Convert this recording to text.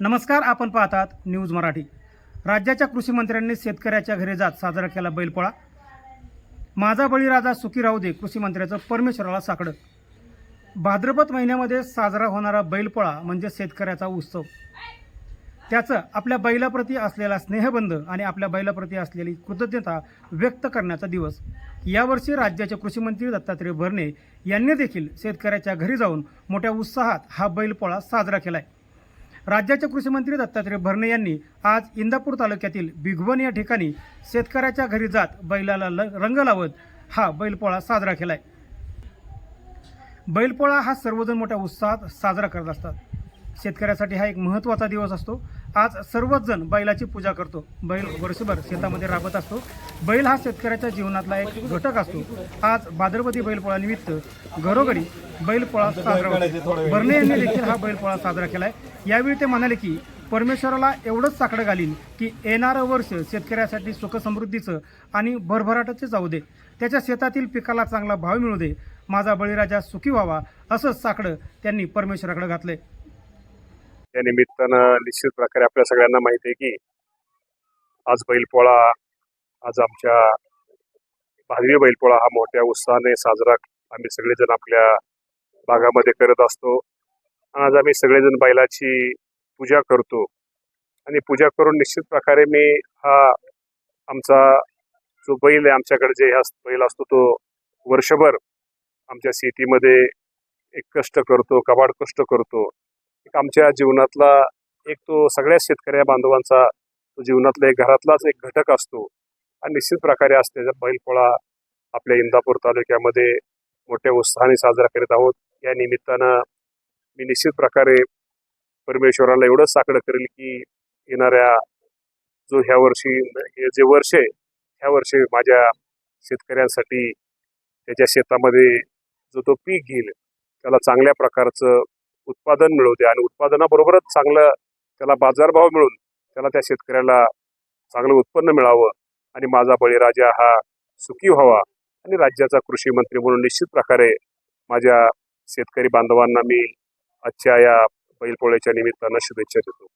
नमस्कार आपण पाहतात न्यूज मराठी. राज्याच्या कृषी मंत्र्यांनी शेतकऱ्याच्या घरी जात साजरा केला बैलपोळा. माझा बळीराजा सुखी राहू दे कृषी मंत्र्याचं परमेश्वराला साकडं. भाद्रपद महिन्यामध्ये साजरा होणारा बैलपोळा म्हणजे शेतकऱ्याचा उत्सव. त्याचं आपल्या बैलाप्रती असलेला स्नेहबंध आणि आपल्या बैलाप्रती असलेली कृतज्ञता व्यक्त करण्याचा दिवस. यावर्षी राज्याचे कृषीमंत्री दत्तात्रय भरणे यांनी देखील शेतकऱ्याच्या घरी जाऊन मोठ्या उत्साहात हा बैलपोळा साजरा केला आहे राज्याचे कृषीमंत्री दत्तात्रय भरणे यांनी आज इंदापूर तालुक्यातील बिघवन या ठिकाणी शेतकऱ्याच्या घरी जात बैलाला ल रंग लावत हा बैलपोळा साजरा केलाय. बैलपोळा हा सर्वजण मोठ्या उत्साहात साजरा करत असतात. शेतकऱ्यासाठी हा एक महत्त्वाचा दिवस असतो. आज सर्वच जण बैलाची पूजा करतो. बैल वर्षभर शेतामध्ये राबत असतो. बैल हा शेतकऱ्याच्या जीवनातला एक घटक असतो. आज भाद्रपदी बैलपोळानिमित्त घरोघरी बैलपोळा साजरा होतो भरणे यांनी देखील हा बैलपोळा साजरा केला आहे यावेळी ते म्हणाले की परमेश्वराला एवढंच साकडं घालीन की येणारं वर्ष शेतकऱ्यासाठी सुखसमृद्धीचं आणि भरभराटाचं जाऊ दे. त्याच्या शेतातील पिकाला चांगला भाव मिळू दे. माझा बळीराजा सुखी व्हावा असंच साकडं त्यांनी परमेश्वराकडे घातलंय. त्या निमित्तानं निश्चित प्रकारे आपल्या सगळ्यांना माहिती आहे की आज बैलपोळा आज आमच्या भादवी बैलपोळा हा मोठ्या उत्साहाने साजरा आम्ही सगळेजण आपल्या भागामध्ये करत असतो. आज आम्ही सगळेजण बैलाची पूजा करतो. आणि पूजा करून निश्चित प्रकारे मी हा आमचा जो बैल आहे आमच्याकडे जे हा बैल असतो तो वर्षभर आमच्या शेतीमध्ये एक कष्ट करतो कबाड कष्ट करतो. एक आमच्या जीवनातला एक तो सगळ्या शेतकऱ्या बांधवांचा तो जीवनातला एक घरातलाच एक घटक असतो. आणि निश्चित प्रकारे आज त्याचा बैलपोळा आपल्या इंदापूर तालुक्यामध्ये मोठ्या उत्साहाने साजरा करीत आहोत या निमित्तानं मी निश्चित प्रकारे परमेश्वराला एवढंच साकडं करेल की येणाऱ्या जो ह्या वर्षी हे जे वर्ष आहे ह्या वर्षी माझ्या शेतकऱ्यांसाठी त्याच्या शेतामध्ये जो तो पीक घेईल त्याला चांगल्या प्रकारचं उत्पादन मिळवते दे आणि उत्पादनाबरोबरच चांगलं त्याला बाजारभाव मिळून त्याला त्या शेतकऱ्याला चांगलं उत्पन्न मिळावं आणि माझा बळीराजा हा सुखी व्हावा आणि राज्याचा कृषी मंत्री म्हणून निश्चित प्रकारे माझ्या शेतकरी बांधवांना मी आजच्या या बैलपोळ्याच्या निमित्तानं शुभेच्छा देतो.